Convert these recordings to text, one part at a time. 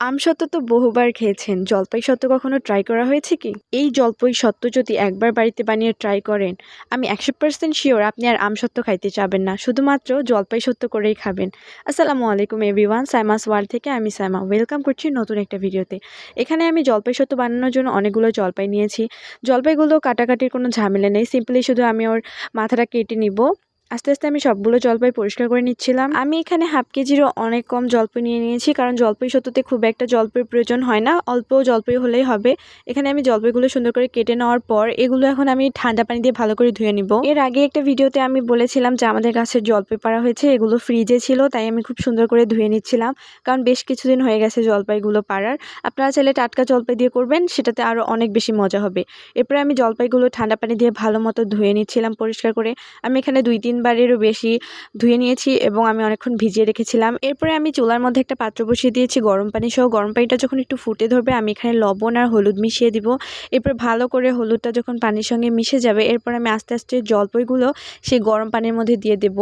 আমসত্ত্ব তো বহুবার খেয়েছেন। জলপাই সত্ত্ব কখনো ট্রাই করা হয়েছে কি? এই জলপাই সত্ত্ব যদি একবার বাড়িতে বানিয়ে ট্রাই করেন, আমি একশো পার্সেন্ট শিওর আপনি আর আমসত্ত্ব খাইতে চাবেন না। শুধুমাত্র জলপাই সত্ত্ব করেই খাবেন। আসসালামু আলাইকুম এভরিওয়ান সাইমাস ওয়ার্ল্ড থেকে আমি সাইমা। ওয়েলকাম করছি নতুন একটা ভিডিওতে। এখানে আমি জলপাই সত্ত্ব বানানোর জন্য অনেকগুলো জলপাই নিয়েছি। জলপাইগুলো কাটাকাটির কোনো ঝামেলা নেই। সিম্পলি শুধু আমি ওর মাথাটা কেটে নিব। আস্তে আস্তে আমি সবগুলো জলপাই পরিষ্কার করে নিচ্ছিলাম। আমি এখানে হাফ কেজিরও অনেক কম জলপাই নিয়ে নিয়েছি, কারণ জলপাই সত্যতে খুব একটা জলপাইয়ের প্রয়োজন হয় না, অল্প জলপাই হলেই হবে। এখানে আমি জলপাইগুলো সুন্দর করে কেটে নেওয়ার পর এগুলো এখন আমি ঠান্ডা পানি দিয়ে ভালো করে ধুয়ে নিব। এর আগে একটা ভিডিওতে আমি বলেছিলাম যে আমাদের গাছের জলপাই পাড়া হয়েছে, এগুলো ফ্রিজে ছিল, তাই আমি খুব সুন্দর করে ধুয়ে নিচ্ছিলাম, কারণ বেশ কিছুদিন হয়ে গেছে জলপাইগুলো পাড়ার। আপনারা চাইলে টাটকা জলপাই দিয়ে করবেন, সেটাতে আরও অনেক বেশি মজা হবে। এরপরে আমি জলপাইগুলো ঠান্ডা পানি দিয়ে ভালো মতো ধুয়ে নিচ্ছিলাম পরিষ্কার করে। আমি এখানে দুই তিনবারেরও বেশি ধুয়ে নিয়েছি এবং আমি অনেকক্ষণ ভিজিয়ে রেখেছিলাম। এরপরে আমি চুলার মধ্যে একটা পাত্র বসিয়ে দিয়েছি গরম পানি সহ। গরম পানিটা যখন একটু ফুটে ধরবে, আমি এখানে লবণ আর হলুদ মিশিয়ে দিব। এরপর ভালো করে হলুদটা যখন পানির সঙ্গে মিশে যাবে, এরপর আমি আস্তে আস্তে জলপাইগুলো সেই গরম পানির মধ্যে দিয়ে দেব।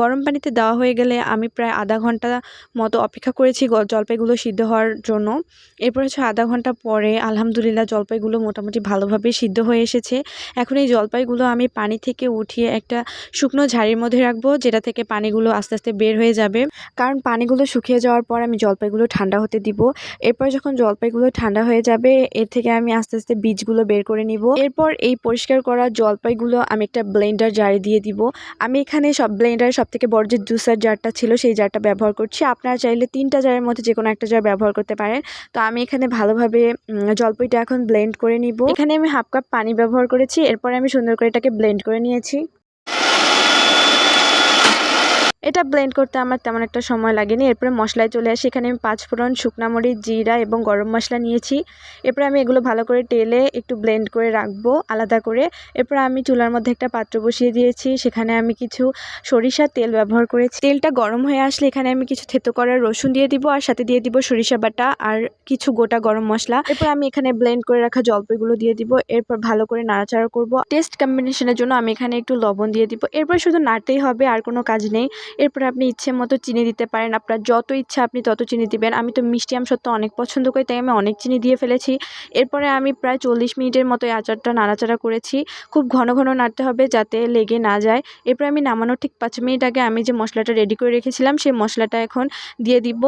গরম পানিতে দেওয়া হয়ে গেলে আমি প্রায় আধা ঘণ্টা মতো অপেক্ষা করেছি জলপাইগুলো সিদ্ধ হওয়ার জন্য। এরপর হচ্ছে আধা ঘণ্টা পরে আলহামদুলিল্লাহ জলপাইগুলো মোটামুটি ভালোভাবে সিদ্ধ হয়ে এসেছে। এখন এই জলপাইগুলো আমি পানি থেকে উঠিয়ে একটা শুকনো ঝাড়ির মধ্যে রাখব, যেটা থেকে পানিগুলো আস্তে আস্তে বের হয়ে যাবে। কারণ পানিগুলো শুকিয়ে যাওয়ার পর আমি জলপাইগুলো ঠান্ডা হতে দিব। এরপর যখন জলপাইগুলো ঠান্ডা হয়ে যাবে, এর থেকে আমি আস্তে আস্তে বীজগুলো বের করে নিব। এরপর এই পরিষ্কার করা জলপাইগুলো আমি একটা ব্লেন্ডার জারে দিয়ে দিব। আমি এখানে সব ব্লেন্ডারের সব থেকে বড় যে জুসার জারটা ছিল, সেই জারটা ব্যবহার করছি। আপনারা চাইলে তিনটা জারের মধ্যে যে কোনো একটা জার ব্যবহার করতে পারেন। তো আমি এখানে ভালোভাবে জলপাইটা এখন ব্লেন্ড করে নিব। এখানে আমি হাফ কাপ পানি ব্যবহার করেছি। এরপর আমি সুন্দর করে এটাকে ব্লেন্ড করে নিয়েছি। এটা ব্লেন্ড করতে আমার তেমন একটা সময় লাগেনি। এরপরে মশলায় চলে আসি। এখানে আমি পাঁচ ফোড়ন, শুকনা মরিচ, জিরা এবং গরম মশলা নিয়েছি। এরপরে আমি এগুলো ভালো করে টেলে একটু ব্লেন্ড করে রাখব আলাদা করে। এরপর আমি চুলার মধ্যে একটা পাত্র বসিয়ে দিয়েছি। সেখানে আমি কিছু সরিষার তেল ব্যবহার করেছি। তেলটা গরম হয়ে আসলে এখানে আমি কিছু থেতো করার রসুন দিয়ে দিব আর সাথে দিয়ে দিব সরিষা বাটা আর কিছু গোটা গরম মশলা। এরপর আমি এখানে ব্লেন্ড করে রাখা জলপাইগুলো দিয়ে দিব। এরপর ভালো করে নাড়াচাড়া করব। টেস্ট কম্বিনেশনের জন্য আমি এখানে একটু লবণ দিয়ে দিব। এরপর শুধু নাড়তেই হবে, আর কোনো কাজ নেই। এরপরে আপনি ইচ্ছে মতো চিনি দিতে পারেন। আপনার যত ইচ্ছা আপনি তত চিনি দিবেন। আমি তো মিষ্টি আম সত্য অনেক পছন্দ করি, তাই আমি অনেক চিনি দিয়ে ফেলেছি। এরপরে আমি প্রায় চল্লিশ মিনিটের মতো এই আচারটা নাড়াচাড়া করেছি। খুব ঘন ঘন নাড়তে হবে যাতে লেগে না যায়। এরপরে আমি নামানোর ঠিক পাঁচ মিনিট আগে আমি যে মশলাটা রেডি করে রেখেছিলাম, সেই মশলাটা এখন দিয়ে দিব।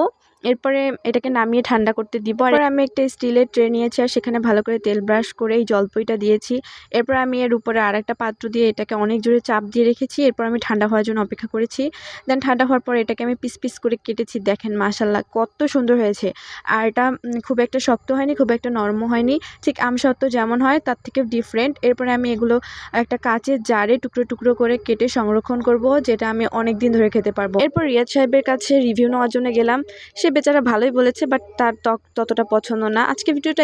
এরপরে এটাকে নামিয়ে ঠান্ডা করতে দিব। আর আমি একটা স্টিলের ট্রে নিয়েছি আর সেখানে ভালো করে তেল ব্রাশ করে এই জলপইটা দিয়েছি। এরপর আমি এর উপরে আর একটা পাত্র দিয়ে এটাকে অনেক জোরে চাপ দিয়ে রেখেছি। এরপর আমি ঠান্ডা হওয়ার জন্য অপেক্ষা করেছি। দেন ঠান্ডা হওয়ার পর এটাকে আমি পিস পিস করে কেটেছি। দেখেন মাশাল্লাহ কত সুন্দর হয়েছে। আর এটা খুব একটা শক্ত হয়নি, খুব একটা নরম হয়নি। ঠিক আমসত্ত্ব যেমন হয়, তার থেকে ডিফারেন্ট এরপরে আমি এগুলো একটা কাচের জারে টুকরো টুকরো করে কেটে সংরক্ষণ করব, যেটা আমি অনেক দিন ধরে খেতে পারব। এরপর রিয়াদ সাহেবের কাছে রিভিউ নেওয়ার জন্য গেলাম। সে বেচারা ভালোই বলেছে বাট তার ত্বক ততটা পছন্দ না। আজকে ভিডিওটা